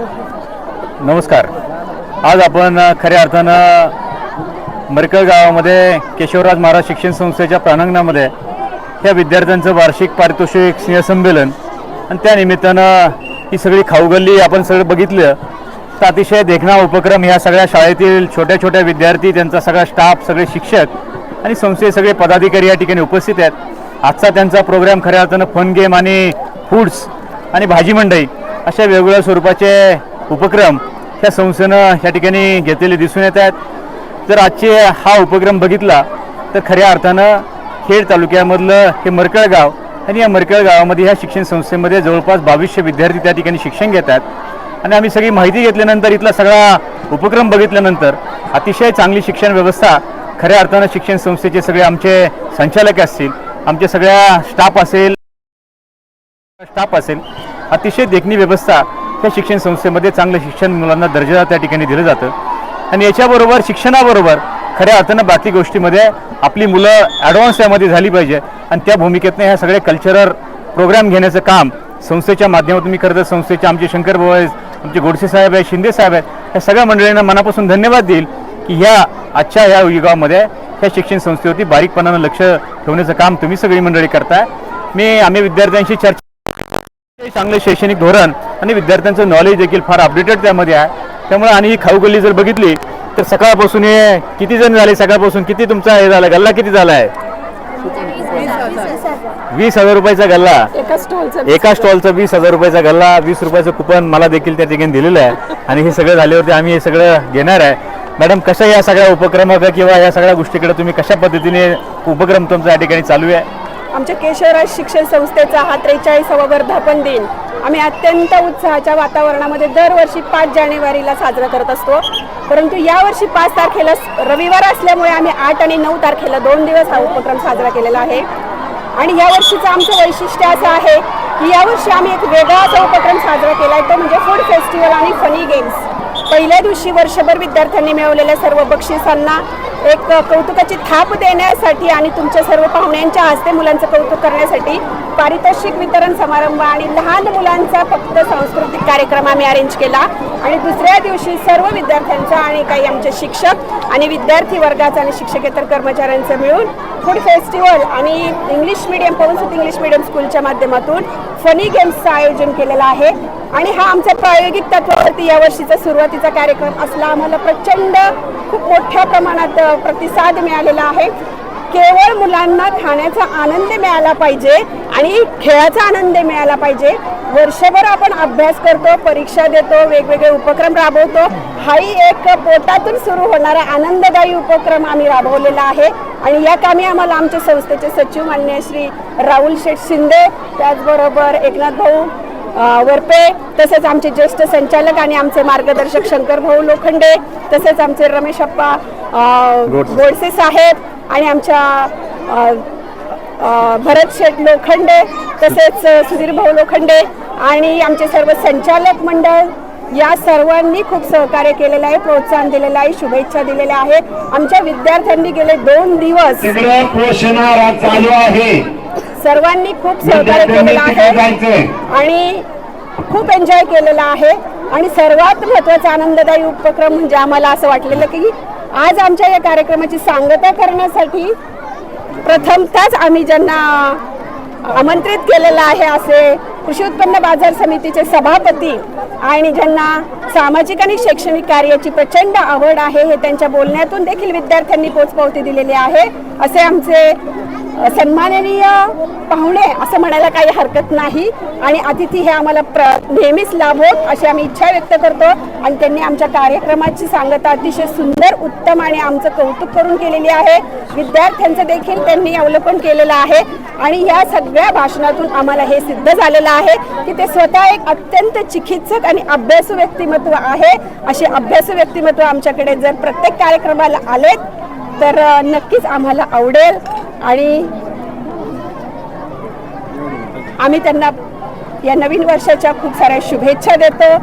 नमस्कार. आज आपण खऱ्या अर्थानं मरकळ गावामध्ये केशवराज महाराज शिक्षण संस्थेच्या प्रांगणामध्ये ह्या विद्यार्थ्यांचं वार्षिक पारितोषिक स्नेहसंमेलन आणि त्यानिमित्तानं ही सगळी खाऊगल्ली आपण सगळं बघितलं. तर अतिशय देखणा उपक्रम ह्या सगळ्या शाळेतील छोट्या छोट्या विद्यार्थी त्यांचा सगळा स्टाफ सगळे शिक्षक आणि संस्थेचे सगळे पदाधिकारी या ठिकाणी उपस्थित आहेत. आजचा त्यांचा प्रोग्राम खऱ्या अर्थानं फन गेम आणि फूड्स आणि भाजी मंडई अशा वेगवेगळ्या स्वरूपाचे उपक्रम ह्या संस्थेनं ह्या ठिकाणी घेतलेले दिसून येत आहेत. जर आजचे हा उपक्रम बघितला तर खऱ्या अर्थानं खेड तालुक्यामधलं हे मरकळ गाव आणि या मरकळ गावामध्ये ह्या शिक्षण संस्थेमध्ये जवळपास बावीसशे विद्यार्थी त्या ठिकाणी शिक्षण घेतात आणि आम्ही सगळी माहिती घेतल्यानंतर इथला सगळा उपक्रम बघितल्यानंतर अतिशय चांगली शिक्षण व्यवस्था खऱ्या अर्थानं शिक्षण संस्थेचे सगळे आमचे संचालक असतील आमच्या सगळ्या स्टाफ असेल स्टाफ असेल अतिशय देखणी व्यवस्था त्या शिक्षण संस्थेमध्ये चांगलं शिक्षण मुलांना दर्जा त्या ठिकाणी दिलं जातं. आणि याच्याबरोबर शिक्षणाबरोबर खऱ्या अर्थानं बाकी गोष्टीमध्ये आपली मुलं ॲडव्हान्स यामध्ये झाली पाहिजे. आणि त्या भूमिकेतनं ह्या सगळे कल्चरल प्रोग्राम घेण्याचं काम संस्थेच्या माध्यमातून मी खरं तर संस्थेचे आमचे शंकर भाऊ आहेत आमचे गोडसे साहेब आहेत शिंदे साहेब आहेत. ह्या सगळ्या मंडळींना मनापासून धन्यवाद देईल की ह्या आजच्या ह्या युगामध्ये ह्या शिक्षण संस्थेवरती बारीकपणानं लक्ष ठेवण्याचं काम तुम्ही सगळी मंडळी करताय. मी आम्ही विद्यार्थ्यांशी चर्चा चांगले शैक्षणिक धोरण आणि विद्यार्थ्यांचं नॉलेज देखील फार अपडेटेड त्यामध्ये आहे. त्यामुळे आणि ही खाऊ गल्ली जर बघितली तर सकाळपासून हे किती जण झाले? सकाळपासून किती तुमचा हे झाला? गल्ला किती झाला आहे? वीस हजार रुपयाचा गल्ला. एका स्टॉलचं एका स्टॉलचा वीस हजार रुपयाचा गल्ला वीस रुपयाचं कुपन मला देखील त्या ठिकाणी दिलेलं आहे. आणि हे सगळं झाल्यावरती आम्ही हे सगळं घेणार आहे. मॅडम कशा या सगळ्या उपक्रमाकडे किंवा या सगळ्या गोष्टीकडे तुम्ही कशा पद्धतीने उपक्रम तुमचा या ठिकाणी चालू आहे? आमच्या केशवराज शिक्षण संस्थेचा हा त्रेचाळीसावा वर्धापन दिन. आम्ही अत्यंत उत्साहाच्या वातावरणामध्ये दरवर्षी पाच जानेवारीला साजरा करत असतो. परंतु यावर्षी पाच तारखेला रविवार असल्यामुळे आम्ही आठ आणि नऊ तारखेला दोन दिवस हा उपक्रम साजरा केलेला आहे. आणि या वर्षीचं आमचं वैशिष्ट्य असं आहे की यावर्षी आम्ही एक वेगळा असा उपक्रम साजरा केला आहे तो म्हणजे फूड फेस्टिवल आणि फनी गेम्स पहिल्या दिवशी वर्षभर विद्यार्थ्यांनी मिळवलेल्या सर्व बक्षिसांना एक कौतुकाची थाप देण्यासाठी आणि तुमच्या सर्व पाहुण्यांच्या हस्ते मुलांचं कौतुक करण्यासाठी पारितोषिक वितरण समारंभ आणि लहान मुलांचा फक्त सांस्कृतिक कार्यक्रम आम्ही अरेंज केला. आणि दुसऱ्या दिवशी सर्व विद्यार्थ्यांचा आणि काही आमचे शिक्षक आणि विद्यार्थी वर्गाचा आणि शिक्षकेतर कर्मचाऱ्यांचं मिळून फूड फेस्टिवल आणि English medium Pavansut English medium स्कूलच्या माध्यमातून फनी गेम्सचं आयोजन केलेलं आहे. आणि हा आमचा प्रायोगिक तत्वावरती या वर्षीचा सुरुवातीचा कार्यक्रम असला आम्हाला प्रचंड खूप मोठ्या प्रमाणात प्रतिसाद मिळालेला आहे. केवळ मुलांना खाण्याचा आनंद मिळाला पाहिजे आणि खेळाचा आनंद मिळाला पाहिजे. वर्षभर आपण अभ्यास करतो परीक्षा देतो वेगवेगळे उपक्रम राबवतो. हाही एक पोटातून सुरू होणारा आनंददायी उपक्रम आम्ही राबवलेला आहे. आणि या कामी आम्हाला आमच्या संस्थेचे सचिव मान्य श्री राहुल शेठ शिंदे त्याचबरोबर एकनाथ भाऊ वरपे तसेच आमचे ज्येष्ठ संचालक आणि आमचे मार्गदर्शक शंकर भाऊ लोखंडे तसेच आमचे रमेश अप्पा. गोडसे साहेब आणि आमच्या भरत शेठ लोखंडे तसेच सुधीर भाऊ लोखंडे आणि आमचे सर्व संचालक मंडळ या सर्वांनी खूप सहकार्य केलेलं आहे प्रोत्साहन दिलेलं आहे शुभेच्छा दिलेल्या आहे आमच्या विद्यार्थ्यांनी गेले दोन दिवस चालू आहे. सर्वांनी खूप सहकार्य केलेलं आहे आणि खूप एन्जॉय केलेला आहे. आणि सर्वात महत्त्वाचा आनंददायी उपक्रम म्हणजे आम्हाला असं वाटलेलं की आज आमच्या या कार्यक्रमाची सांगता करण्यासाठी प्रथमतःच आम्ही ज्यांना आमंत्रित केलेलं आहे असे कृषी उत्पन्न बाजार समितीचे सभापती आणि ज्यांना सामाजिक आणि शैक्षणिक कार्याची प्रचंड आवड आहे हे त्यांच्या बोलण्यातून देखील विद्यार्थ्यांनी पोचपावती दिलेली आहे. असे आमचे सन्माननीय पाहुणे असं म्हणायला काही हरकत नाही. आणि अतिथी हे आम्हाला प्र नेहमीच लाभोत अशी आम्ही इच्छा व्यक्त करतो. आणि त्यांनी आमच्या कार्यक्रमाची सांगता अतिशय सुंदर उत्तम आणि आमचं कौतुक करून केलेली आहे. विद्यार्थ्यांचं देखील त्यांनी अवलोकन केलेलं आहे. आणि या सगळ्या भाषणातून आम्हाला हे सिद्ध झालेलं आहे की ते स्वतः एक अत्यंत चिकित्सक आणि अभ्यासू व्यक्तिमत्व आहे. असे अभ्यासू व्यक्तिमत्व आमच्याकडे जर प्रत्येक कार्यक्रमाला आलेत तर नक्कीच आम्हाला आवडेल. आणि आम्ही त्यांना या नवीन वर्षाच्या खूप साऱ्या शुभेच्छा देतो.